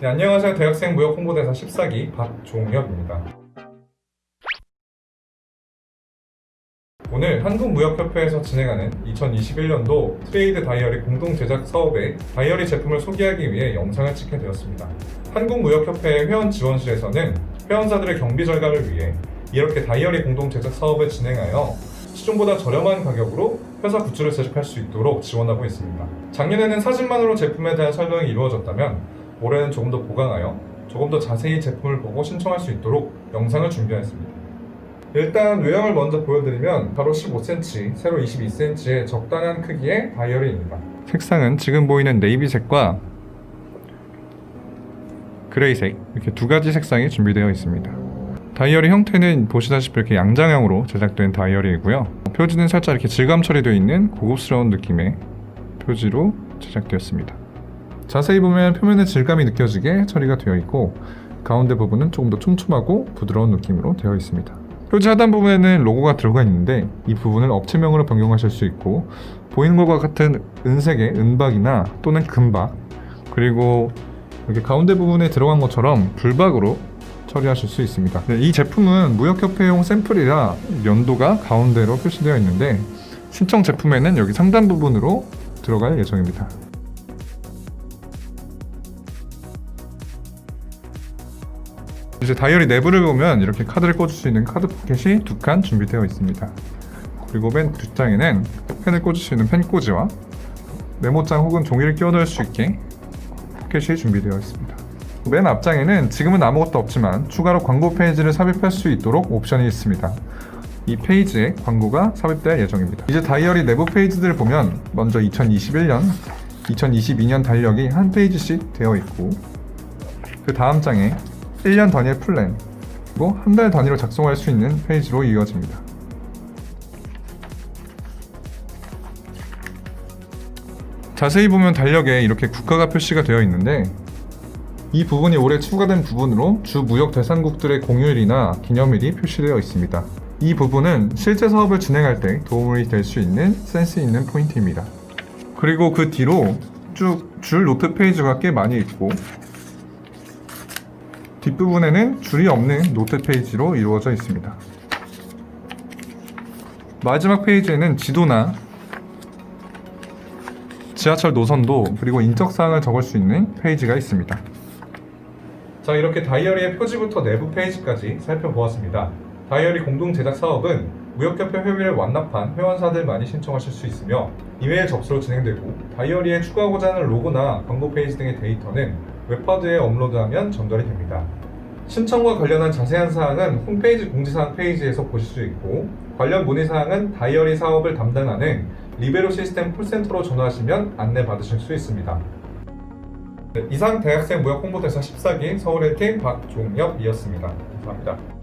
네, 안녕하세요. 대학생 무역 홍보대사 14기 박종엽입니다. 오늘 한국무역협회에서 진행하는 2021년도 트레이드 다이어리 공동 제작 사업에 다이어리 제품을 소개하기 위해 영상을 찍게 되었습니다. 한국무역협회 회원 지원실에서는 회원사들의 경비 절감을 위해 이렇게 다이어리 공동 제작 사업을 진행하여 시중보다 저렴한 가격으로 회사 굿즈를 제작할 수 있도록 지원하고 있습니다. 작년에는 사진만으로 제품에 대한 설명이 이루어졌다면 올해는 조금 더 보강하여 조금 더 자세히 제품을 보고 신청할 수 있도록 영상을 준비하였습니다. 일단 외형을 먼저 보여드리면 가로 15cm, 세로 22cm의 적당한 크기의 다이어리입니다. 색상은 지금 보이는 네이비색과 그레이색 이렇게 두 가지 색상이 준비되어 있습니다. 다이어리 형태는 보시다시피 이렇게 양장형으로 제작된 다이어리이고요. 표지는 살짝 이렇게 질감 처리되어 있는 고급스러운 느낌의 표지로 제작되었습니다. 자세히 보면 표면의 질감이 느껴지게 처리가 되어 있고 가운데 부분은 조금 더 촘촘하고 부드러운 느낌으로 되어 있습니다. 표지 하단 부분에는 로고가 들어가 있는데 이 부분을 업체명으로 변경하실 수 있고 보이는 것과 같은 은색의 은박이나 또는 금박 그리고 이렇게 가운데 부분에 들어간 것처럼 불박으로 처리하실 수 있습니다. 네, 이 제품은 무역협회용 샘플이라 연도가 가운데로 표시되어 있는데 신청 제품에는 여기 상단 부분으로 들어갈 예정입니다. 이제 다이어리 내부를 보면 이렇게 카드를 꽂을 수 있는 카드 포켓이 두 칸 준비되어 있습니다. 그리고 맨 뒷장에는 펜을 꽂을 수 있는 펜 꽂이와 메모장 혹은 종이를 끼워 넣을 수 있게 포켓이 준비되어 있습니다. 맨 앞장에는 지금은 아무것도 없지만 추가로 광고 페이지를 삽입할 수 있도록 옵션이 있습니다. 이 페이지에 광고가 삽입될 예정입니다. 이제 다이어리 내부 페이지들을 보면 먼저 2021년, 2022년 달력이 한 페이지씩 되어 있고 그 다음 장에 1년 단위의 플랜 그리고 한 달 단위로 작성할 수 있는 페이지로 이어집니다. 자세히 보면 달력에 이렇게 국가가 표시가 되어 있는데 이 부분이 올해 추가된 부분으로 주 무역 대상국들의 공휴일이나 기념일이 표시되어 있습니다. 이 부분은 실제 사업을 진행할 때 도움이 될 수 있는 센스 있는 포인트입니다. 그리고 그 뒤로 쭉 줄 노트 페이지가 꽤 많이 있고 뒷부분에는 줄이 없는 노트 페이지로 이루어져 있습니다. 마지막 페이지에는 지도나 지하철 노선도 그리고 인적사항을 적을 수 있는 페이지가 있습니다. 자 이렇게 다이어리의 표지부터 내부 페이지까지 살펴보았습니다. 다이어리 공동 제작 사업은 무역협회 회비를 완납한 회원사들만이 신청하실 수 있으며 이메일 접수로 진행되고 다이어리에 추가하고자 하는 로고나 광고 페이지 등의 데이터는 웹하드에 업로드하면 전달이 됩니다. 신청과 관련한 자세한 사항은 홈페이지 공지사항 페이지에서 보실 수 있고 관련 문의사항은 다이어리 사업을 담당하는 리베로 시스템 콜센터로 전화하시면 안내 받으실 수 있습니다. 네, 이상 대학생 무역 홍보대사 14기 서울 1팀 박종엽이었습니다. 감사합니다.